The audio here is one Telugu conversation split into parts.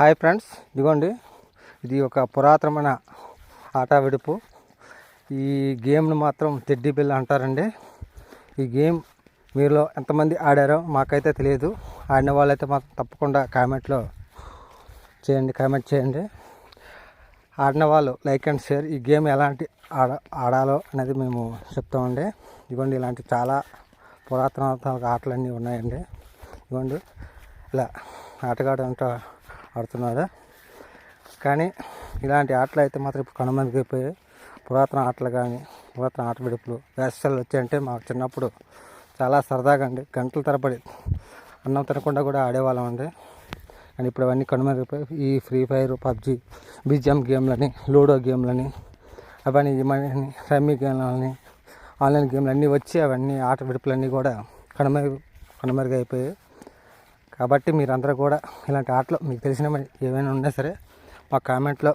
హాయ్ ఫ్రెండ్స్ ఇదిగోండి. ఇది ఒక పురాతనమైన ఆట విడుపు. ఈ గేమ్ను మాత్రం తెడ్డి బిల్ల అంటారండి. ఈ గేమ్ మీలో ఎంతమంది ఆడారో మాకైతే తెలియదు. ఆడిన వాళ్ళైతే మాకు తప్పకుండా కామెంట్లో చేయండి కామెంట్ చేయండి. ఆడిన వాళ్ళు లైక్ అండ్ షేర్. ఈ గేమ్ ఎలాంటి ఆడ ఆడాలో అనేది మేము చెప్తామండి. ఇదిగోండి ఇలాంటి చాలా పురాతన ఆటలన్నీ ఉన్నాయండి. ఇదిగోండి ఇలా ఆటగాడు అంతా ఆడుతున్నారు కానీ ఇలాంటి ఆటలు అయితే మాత్రం ఇప్పుడు కనుమరుగైపోయాయి పురాతన ఆటలు కానీ పురాతన ఆట విడుపులు వేసలు వచ్చాయంటే మాకు చిన్నప్పుడు చాలా సరదాగా అండి. గంటల తరబడి అన్నం తినకుండా కూడా ఆడేవాళ్ళం అండి. కానీ ఇప్పుడు అవన్నీ కనుమరుగైపోయి ఈ ఫ్రీ ఫైర్ పబ్జి బిజిఎం గేమ్లని లూడో గేమ్లని అవన్నీ ఇవన్నీ రమ్మీ గేమ్లని ఆన్లైన్ గేమ్లు అన్నీ వచ్చి అవన్నీ ఆట విడుపులన్నీ కూడా కనుమరుగు కనుమరుగైపోయాయి. కాబట్టి మీరందరూ కూడా ఇలాంటి ఆటలు మీకు తెలిసినవి ఏమైనా ఉన్నా సరే మా కామెంట్లో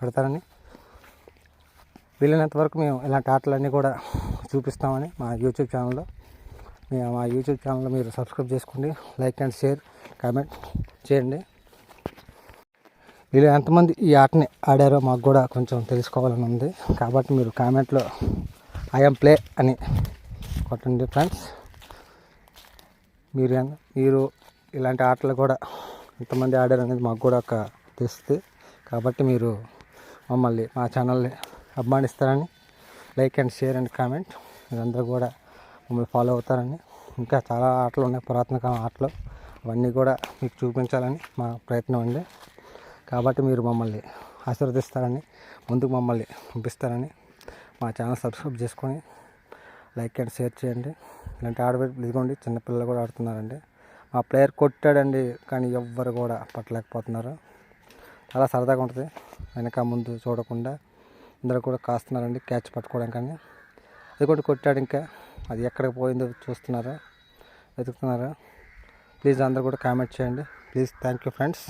పెడతారని వీలైనంత వరకు మేము ఇలాంటి ఆటలన్నీ కూడా చూపిస్తామని మా యూట్యూబ్ ఛానల్లో. మేము మా యూట్యూబ్ ఛానల్లో మీరు సబ్స్క్రైబ్ చేసుకోండి లైక్ అండ్ షేర్ కామెంట్ చేయండి. వీళ్ళు ఎంతమంది ఈ ఆటని ఆడారో మాకు కూడా కొంచెం తెలుసుకోవాలని ఉంది. కాబట్టి మీరు కామెంట్లో ఐఎమ్ ప్లే అని కొట్టండి ఫ్రెండ్స్. మీరు మీరు ఇలాంటి ఆటలు కూడా ఎంతమంది ఆడారు అనేది మాకు కూడా ఒక తెలుస్తుంది కాబట్టి మీరు మమ్మల్ని మా ఛానల్ని అభిమానిస్తారని like and share and comment. మీరందరూ కూడా మమ్మల్ని ఫాలో అవుతారని. ఇంకా చాలా ఆటలు ఉన్నాయి పురాతన కాలం ఆటలు. అవన్నీ కూడా మీకు చూపించాలని మా ప్రయత్నం అండి. కాబట్టి మీరు మమ్మల్ని ఆశీర్వదిస్తారని ముందుకు మమ్మల్ని పంపిస్తారని మా ఛానల్ సబ్స్క్రైబ్ చేసుకొని లైక్ అండ్ షేర్ చేయండి. ఇలాంటి ఆడబెట్టి ఇదిగోండి చిన్నపిల్లలు కూడా ఆడుతున్నారండి. మా ప్లేయర్ కొట్టాడండి కానీ ఎవ్వరు కూడా పట్టలేకపోతున్నారు. చాలా సరదాగా ఉంటుంది. వెనక ముందు చూడకుండా అందరూ కూడా కాస్తున్నారండి క్యాచ్ పట్టుకోవడం కానీ. అది కూడా కొట్టాడు ఇంకా. అది ఎక్కడికి పోయిందో చూస్తున్నారా వెతుకుతున్నారా? ప్లీజ్ అందరూ కూడా కామెంట్ చేయండి. Please thank you friends.